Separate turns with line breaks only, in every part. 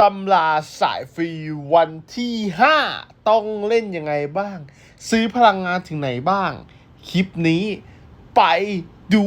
ตำราสายฟรีวันที่ 5 ต้องเล่นยังไงบ้าง ซื้อพลังงานถึงไหนบ้าง คลิปนี้ไปดู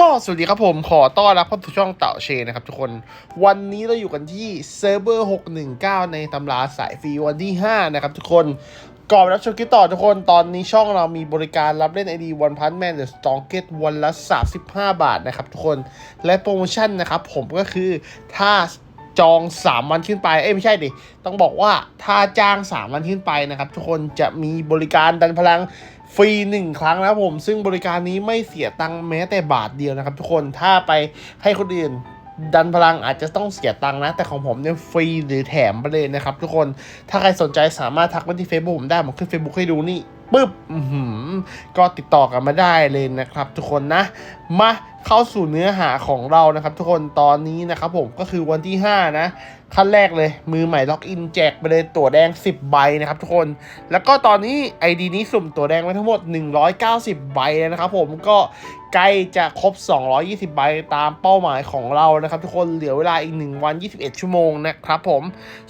ก็สวัสดีครับผมขอต้อนรับเข้าสู่ช่องเต่าเชนนะครับทุกคนวันนี้เราอยู่กันที่เซิร์ฟเวอร์619 ในตำราสายฟรีวันที่ 5 นะครับทุกคนก่อนรับชมคลิปต่อทุกคนตอนนี้ช่องเรามีบริการรับเล่น ID One Punch Man The Strongest วันละ 35 บาทนะครับทุกคนและโปรโมชั่นนะครับผมก็คือถ้า จอง 3 วันขึ้นไป เอ้ยไม่ใช่ดิ ต้องบอกว่าถ้าจ้าง 3 วันขึ้นไปนะครับ ทุกคนจะมีบริการดันพลังฟรี1ครั้งนะครับผม ซึ่งบริการนี้ไม่เสียตังค์แม้แต่บาทเดียวนะครับ ทุกคน ถ้าไปให้คนอื่นดันพลังอาจจะต้องเสียตังค์นะ แต่ของผมเนี่ยฟรีหรือแถมไปเลยนะครับ ทุกคน ถ้าใครสนใจสามารถทักมาที่ Facebook ผมได้ ผมขึ้น Facebook ให้ดูนี่ ปึ๊บอือหือก็ติดต่อกันมาได้เลยนะครับ ทุกคนนะ มาเข้าสู่เนื้อหาของเรานะครับ ทุกคนตอนนี้นะครับผมก็คือวันที่ 5 นะขั้นแรกเลย มือใหม่ล็อกอินแจกไปเลยตั๋วแดง 10 ใบนะครับทุกคน แล้วก็ตอนนี้ ID นี้สุ่มตั๋วแดงไว้ทั้งหมด 190 ใบแล้วนะครับผมก็ใกล้จะครบ 220 ใบตามเป้าหมายของเรานะครับ ทุกคนเหลือเวลาอีก 1 วัน 21 ชั่วโมงนะครับผม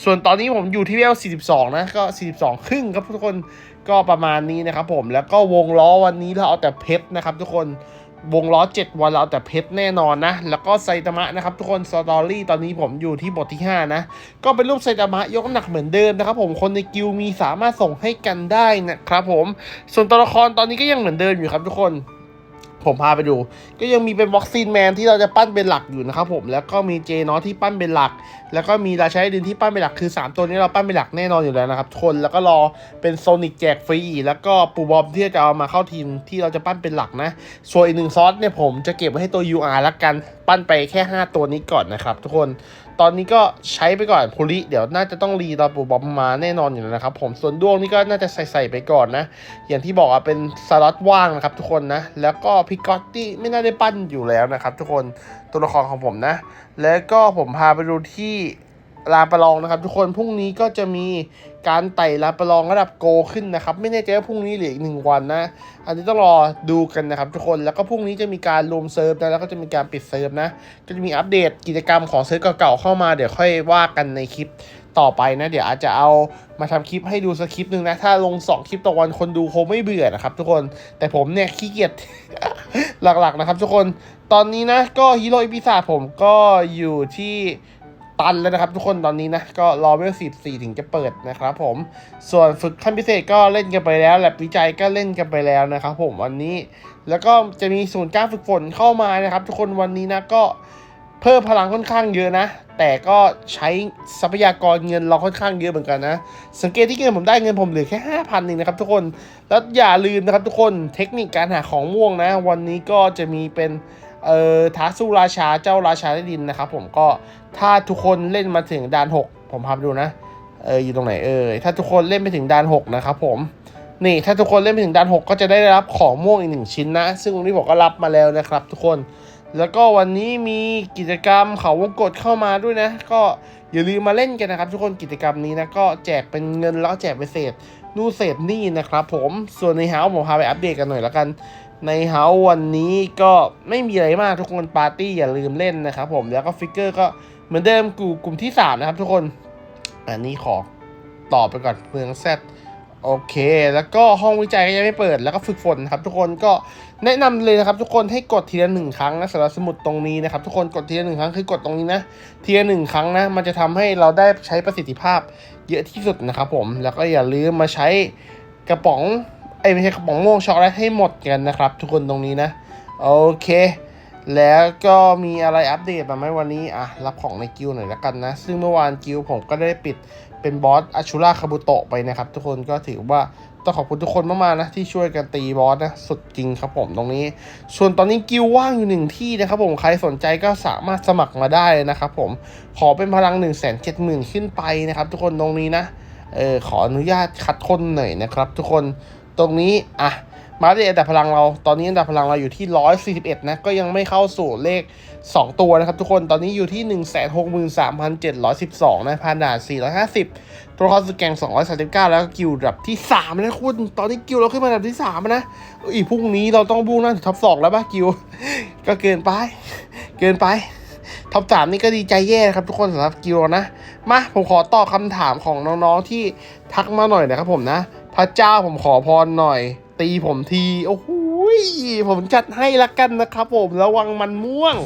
ส่วนตอนนี้ผมอยู่ที่เวล42 นะ ก็ 42 ครึ่งครับทุกคน ก็ประมาณนี้นะครับผมแล้วก็วงล้อวันนี้เราเอาแต่เพชรนะครับ ทุกคนวงล้อ 7 วันเราเอาแต่เพชรแน่นอนนะ แล้วก็ไซตามะนะครับ ทุกคนสตอรี่ตอนนี้ผมอยู่ที่บทที่ 5 นะ ก็เป็นรูปไซตามะยกน้ำหนักเหมือนเดิมนะครับผมคนในกิลมีสามารถส่งให้กันได้นะครับผมส่วนตัวละครตอนนี้ก็ยังเหมือนเดิมอยู่ครับทุกคน ผมพาไปดู ก็ยังมีเป็นบ็อกซินแมนที่เราจะปั้นเป็นหลักอยู่นะครับผมแล้วก็มีเจนอที่ปั้นเป็นหลัก แล้วก็มีราชาดินที่ปั้นเป็นหลักคือ 3 ตัวนี้เราปั้นเป็นหลักแน่นอนอยู่แล้วนะครับทุกคนแล้วก็รอเป็นโซนิกแจกฟรีแล้วก็ปูบอมที่จะเอามาเข้าทีมที่เราจะปั้นเป็นหลักนะ ส่วนอีกหนึ่งซอสเนี่ยผมจะเก็บไว้ให้ตัว UR ละกันปั้นไปแค่ 5 ตัวนี้ก่อนนะครับทุกคน ตอนนี้ก็ใช้ไปก่อนพูริเดี๋ยวน่าจะต้องรีตอนปูบอมมาแน่นอนอยู่แล้วนะครับ ผมส่วนดวงนี่ก็น่าจะใส่ๆไปก่อนนะ อย่างที่บอกอะเป็นสล็อตว่างนะครับทุกคนนะ แล้วก็พิกอตตี้ไม่น่าได้ปั้นอยู่แล้วนะครับ ทุกคนตัวละครของผมนะ แล้วก็ผมพาไปดูที่ ลาประลองนะครับ ทุกคนพรุ่งนี้ก็จะมีการไต่ลาประลองระดับโกขึ้นนะครับ ไม่แน่ใจว่าพรุ่งนี้หรืออีกหนึ่งวันนะ อันนี้ต้องรอดูกันนะครับ ทุกคนแล้วก็พรุ่งนี้จะมีการรวมเซิร์ฟนะแล้วก็จะมีการปิดเซิร์ฟนะก็จะมีอัปเดตกิจกรรมของเซิร์ฟเก่าๆเข้ามาเดี๋ยวค่อยว่ากันในคลิปต่อไปนะ เดี๋ยวอาจจะเอามาทำคลิปให้ดูสักคลิปหนึ่งนะ ถ้าลง 2 คลิปต่อวันคนดูคงไม่เบื่อนะครับ ทุกคนแต่ผมเนี่ยขี้เกียจหลักๆนะครับ ทุกคนตอนนี้นะก็ฮีโร่อีพิซาผมก็อยู่ที่ ตันแล้วนะครับทุกคนตอนนี้นะ ก็รอเวลสิบสี่ถึงจะเปิดนะครับผมส่วนฝึกขั้นพิเศษก็เล่นกันไปแล้วแลบวิจัยก็เล่นกันไปแล้วนะครับผมวันนี้ แล้วก็จะมีศูนย์การฝึกฝนเข้ามานะครับ ทุกคนวันนี้นะก็เพิ่มพลังค่อนข้างเยอะนะ แต่ก็ใช้ทรัพยากรเงินเราค่อนข้างเยอะเหมือนกันนะ สังเกตที่เงินผมได้เงินผมเหลือแค่ห้าพันเองนะครับทุกคนแล้วอย่าลืมนะครับทุกคนเทคนิคการหาของม่วงนะ วันนี้ก็จะมีเป็น เอ่อท้าสู้ราชาเจ้าราชาได้ดินนะครับผมก็ถ้าทุกคนเล่นมาถึงด่านหกผมพาไปดูนะเอออยู่ตรงไหนเออถ้าทุกคนเล่นไปถึงด่านหกนะครับผมนี่ถ้าทุกคนเล่นไปถึงด่านหกก็จะได้รับของม่วงอีกหนึ่งชิ้นนะ ซึ่งวันนี้ผมก็รับมาแล้วนะครับ ทุกคนแล้วก็วันนี้มีกิจกรรมเขาวงกตเข้ามาด้วยนะ ก็อย่าลืมมาเล่นกันนะครับ ทุกคนกิจกรรมนี้นะก็แจกเป็นเงินแล้วแจกเป็นเศษนู่นเศษนี่นะครับผมส่วนในเฮาผมพาไปอัปเดตกันหน่อยแล้วกัน ในเฮาวันนี้ก็ไม่มีอะไรมากทุกคนปาร์ตี้อย่าลืมเล่นนะครับผมแล้วก็ฟิกเกอร์ก็เหมือนเดิมกลุ่มกลุ่มที่สามนะครับทุกคน อันนี้ขอตอบไปก่อนเมืองแซดโอเค แล้วก็ห้องวิจัยก็ยังไม่เปิด แล้วก็ฝึกฝนครับ ทุกคนก็แนะนำเลยนะครับ ทุกคนให้กดทีละหนึ่งครั้งนะสำหรับสมุดตรงนี้นะครับ ทุกคนกดทีละหนึ่งครั้งคือกดตรงนี้นะทีละหนึ่งครั้งนะ มันจะทำให้เราได้ใช้ประสิทธิภาพเยอะที่สุดนะครับผมแล้วก็อย่าลืมมาใช้กระป๋อง อ้ไม่ใช่กระป๋องโม่งช็อกโกแลตให้หมดกันนะครับ ทุกคนตรงนี้นะ โอเค แล้วก็มีอะไรอัปเดตมาไหมวันนี้อะรับของในกิลหน่อยละกันนะ ซึ่งเมื่อวานกิลผมก็ได้ปิดเป็นบอสอาชูราคาบุโตะไปนะครับ ทุกคนก็ถือว่าต้องขอบคุณทุกคนมากๆนะที่ช่วยกันตีบอสนะสุดจริงครับผมตรงนี้ ส่วนตอนนี้กิลว่างอยู่หนึ่งที่นะครับผมใครสนใจก็สามารถสมัครมาได้นะครับผมขอเป็นพลัง1นึ่งแสนเจ็ดหมื่นขึ้นไปนะครับ ทุกคนตรงนี้นะเออขออนุญาตคัดคนหน่อยนะครับ ทุกคน ตรงนี้อะมาที่อันดับพลังเราตอนนี้อันดับพลังเราอยู่ที่ 141 นะ ก็ยังไม่เข้าสู่เลข 2 ตัวนะครับทุกคนตอนนี้อยู่ที่ 163,712 นะผ่านด่าน450 ตัวละครสแกง 239 แล้วก็กิลด์อันดับที่ 3 นะคุณ ตอนนี้กิลด์เราขึ้นมาดับที่ 3 นะ อีกพรุ่งนี้เราต้องบู้หน้าถึงท็อป 2 แล้วป่ะกิลด์ก็เกินไป เกินไปท็อป3นี่ก็ดีใจแย่นะครับทุกคนสำหรับกิลนะ มาผมขอตอบคำถามของน้องๆที่ทักมาหน่อยนะครับผมนะ พระเจ้าผมขอพรหน่อย ตีผมทีโอ้โหผมจัดให้ละกันนะครับผมระวังมันม่วง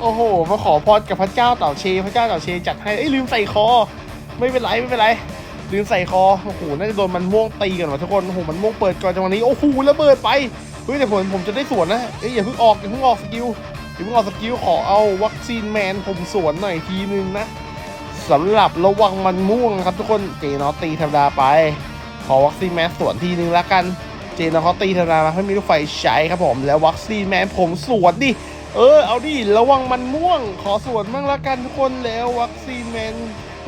โอ้โหมาขอพรกับพระเจ้าเต่าเช พระเจ้าเต่าเชจัดให้เอ้ยลืมใส่คอ ไม่เป็นไรไม่เป็นไรลืมใส่คอโอ้โหน่าจะโดนมันม่วงตีกันว่ะทุกคนโอ้โหมันม่วงเปิดก่อนจังหวะนี้โอ้โหระเบิดไปเฮ้ยแต่ผมผมจะได้สวนนะเอ้ยอย่าเพิ่งออกอย่าเพิ่งออกสกิลอย่าเพิ่งออกสกิลขอเอาวัคซีนแมนผมสวนหน่อยทีนึงนะสำหรับระวังมันม่วงครับทุกคนเจนอตีธรรมดาไป ขอวัคซีนแมนสวนทีนึงละกัน เจนเขาตีธรรมดามาให้มีลูกไฟใช้ครับผม แล้ววัคซีนแมนผมสวนดิ เออ เอาดิ ระวังมันม่วง ขอสวนบ้างละกันทุกคนแล้ววัคซีนแมน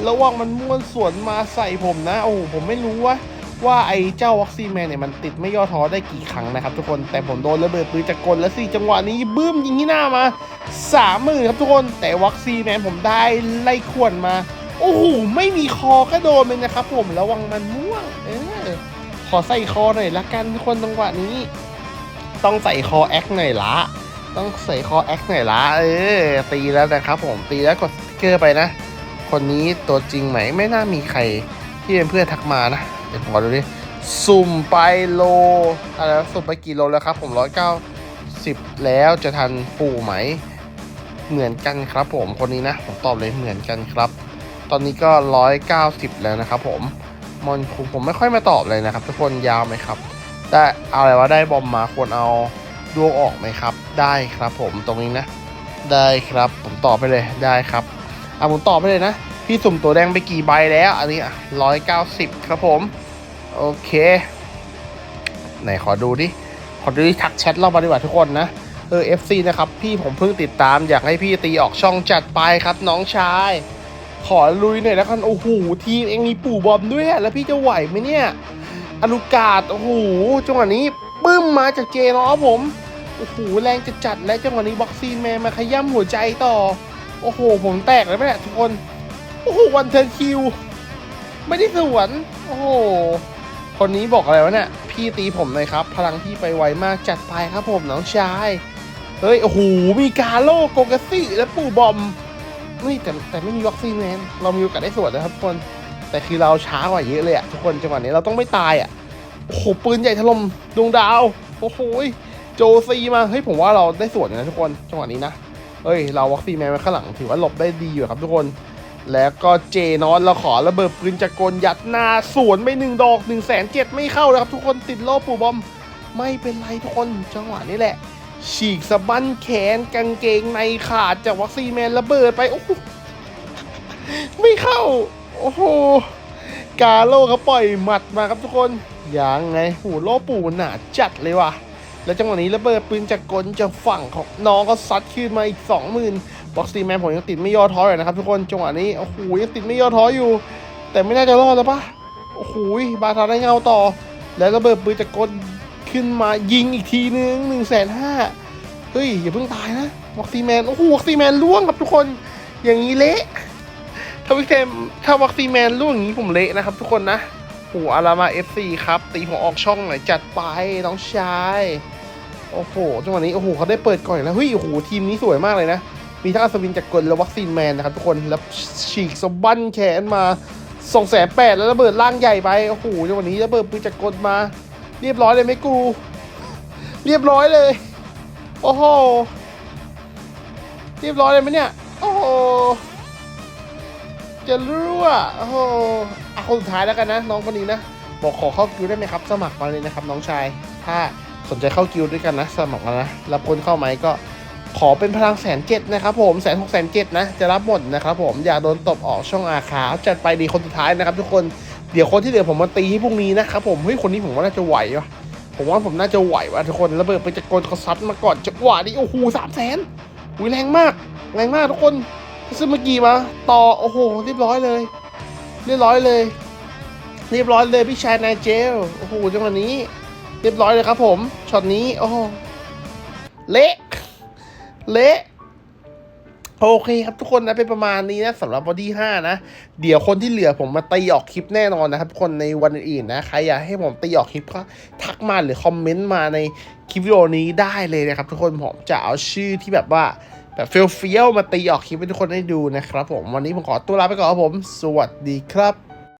ระวังมันม่วงสวนมาใส่ผมนะ โอ้ผมไม่รู้ว่าว่าไอ้เจ้าวัคซีนแมนเนี่ยมันติดไม่ย่อท้อได้กี่ครั้งนะครับทุกคนแต่ผมโดนระเบิดปืนจากกลและสี่จังหวะนี้บึ้มยิงที่หน้ามาสามหมื่นครับทุกคนแต่วัคซีนแมนผมได้ไล่ขวนมา โอ้โหไม่มีคอก็โดนเลยนะครับผมระวังมันม่วง ขอใส่คอหน่อยละกันคนจังหวะนี้ ต้องใส่คอแอคหน่อยละ ต้องใส่คอแอคหน่อยละเออตีแล้วนะครับผมตีแล้วกดสติ๊กเกอร์ไปนะ คนนี้ตัวจริงไหมไม่น่ามีใครที่เป็นเพื่อนทักมานะเดี๋ยวผมขอดูดิสุ่มไปโลอะไรสุ่มไปกี่โลแล้วครับ ผมร้อยเก้าสิบแล้วจะทันปู่ไหม เหมือนกันครับผมคนนี้นะผมตอบเลยเหมือนกันครับ ตอนนี้ก็ร้อยเก้าสิบแล้วนะครับผม มอนคุผมไม่ค่อยมาตอบเลยนะครับ ทุกคนยาวไหมครับได้เอาอะไรวะได้บอมมาควรเอาดวงออกไหมครับ ได้ครับผมตรงนี้นะ ได้ครับผมตอบไปเลยได้ครับอะผมตอบไปเลยนะ พี่สุ่มตัวแดงไปกี่ใบแล้ว อันนี้ร้อยเก้าสิบครับผม โอเค ไหนขอดูดิ ขอดูดิทักแชทเรามาดีกว่าทุกคนนะเออ FC นะครับ พี่ผมเพิ่งติดตามอยากให้พี่ตีออกช่องจัดไปครับน้องชาย ขอลุยหน่อยแล้วกันโอ้โหทีมเองมีปู่บอมด้วยแล้วพี่จะไหวไหมเนี่ยอนุกาศโอ้โหจังหวะนี้ปึ้มมาจากเจเนาะผมโอ้โหแรงจะจัดและจังหวะนี้บ็อกซีนแมนมาขย้ำหัวใจต่อ โอ้โหผมแตกเลยไหมเนี่ยทุกคนโอ้โหวันเทิร์นคิวไม่ได้สวนโอ้โหคนนี้บอกอะไรวะเนี่ยพี่ตีผมเลยครับ พลังพี่ไปไวมากจัดไปครับผมน้องชายเฮ้ยโอ้โหมีกาโลโกกาซี่และปู่บอม นี่แต่แต่ไม่มีวัคซีนแมนเรามีโอกาสได้สวนนะครับทุกคน แต่คือเราช้ากว่าเยอะเลยอะทุกคนจังหวะนี้เราต้องไม่ตายอะโอ้โหปืนใหญ่ถล่มดวงดาวโอ้โหโจซีมาเฮ้ยผมว่าเราได้สวนนะทุกคนจังหวะนี้นะเฮ้ยเราวัคซีนแมนมาข้างหลังถือว่าหลบได้ดีอยู่ครับทุกคน แล้วก็เจนอนเราขอระเบิดปืนจากกลยัดหน้าสวนไปหนึ่งดอกหนึ่งแสนเจ็ดไม่เข้าแล้วครับทุกคนติดโลปูบอม ไม่เป็นไรทุกคนจังหวะนี้แหละ ฉีกสะบั้นแขนกางเกงในขาดจากวัคซีนแมนระเบิดไป โอ้โหไม่เข้า โอ้โห กาโลเขาปล่อยหมัดมาครับทุกคนยังไงหูโลปูหนาจัดเลยว่ะ แล้วจังหวะนี้ระเบิดปืนจากกลจากฝั่งของน้องก็ซัดขึ้นมาอีกสองหมื่นบ็อกซีแมนผมยังติดไม่ย่อท้ออยู่นะครับทุกคน จังหวะนี้ โอ้โห ยังติดไม่ย่อท้ออยู่ แต่ไม่น่าจะรอดแล้วปะโอ้โห บาทาได้เงาต่อ แล้วระเบิดปืนจากกล ขึ้นมายิงอีกทีนึงหนึ่งแสนห้าเฮ้ย อย่าเพิ่งตายนะบ็อกซีแมน โอ้โหบ็อกซีแมนล่วงครับทุกคนอย่างนี้เละถ้าวิกเทมถ้าบ็อกซีแมนล่วงอย่างนี้ผมเละนะครับทุกคนนะโอ้โหอารามา FC ครับ ตีหัวออกช่องหน่อยจัดไปน้องชายโอ้โหจังหวะนี้โอ้โหเขาได้เปิดก่อนแล้วเฮ้ยโอ้โหทีมนี้สวยมากเลยนะ มีทั้งอัศวินจากกลและวัคซีนแมนนะครับทุกคนแล้วฉีกสบั้นแขนมาสองแสนแปดแล้วระเบิดร่างใหญ่ไปโอ้โหจังหวะนี้ระเบิดปืนจากกลมา เรียบร้อยเลยไหมกู เรียบร้อยเลย โอ้โห เรียบร้อยเลยไหมเนี่ย โอ้โห จะรั่วโอ้โหอาคนสุดท้ายแล้วกันนะ น้องคนนี้นะ บอกขอเข้ากิวได้ไหมครับ สมัครมาเลยนะครับ น้องชาย ถ้าสนใจเข้ากิวด้วยกันนะ สมัครมานะ รับคนเข้าไหมก็ขอเป็นพลังแสนเจ็ดนะครับผมแสนหกแสนเจ็ดนะ จะรับหมดนะครับผมอย่าโดนตบออกช่องอาคาจัดไปดีคนสุดท้ายนะครับทุกคน เดี๋ยวคนที่เหลือผมมาตีให้พรุ่งนี้นะครับผมเฮ้ยคนนี้ผมว่าน่าจะไหววะผมว่าผมน่าจะไหววะทุกคนระเบิดไปจากกลเขาซัดมาก่อนจังหวะนี้โอ้โหสามแสนอุ้ยแรงมากแรงมากทุกคนซื้อเมื่อกี้มาต่อโอ้โหเรียบร้อยเลย เรียบร้อยเลย เรียบร้อยเลยพี่ชายนายเจลโอ้โหจังหวะนี้ เรียบร้อยเลยครับผมช็อตนี้โอ้โหเละเละ โอเคครับทุกคนนะเป็นประมาณนี้นะสำหรับบอดี้5นะ เดี๋ยวคนที่เหลือผมมาตีออกคลิปแน่นอนนะครับคนในวันอื่นนะใครอยากให้ผมตีออกคลิปก็ทักมาหรือคอมเมนต์มาในคลิปวิดีโอนี้ได้เลยนะครับ ทุกคนผมจะเอาชื่อที่แบบว่าแบบเฟี้ยวๆมาตีออกคลิปให้ทุกคนได้ดูนะครับผมวันนี้ผมขอตัวลาไปก่อนครับผม สวัสดีครับ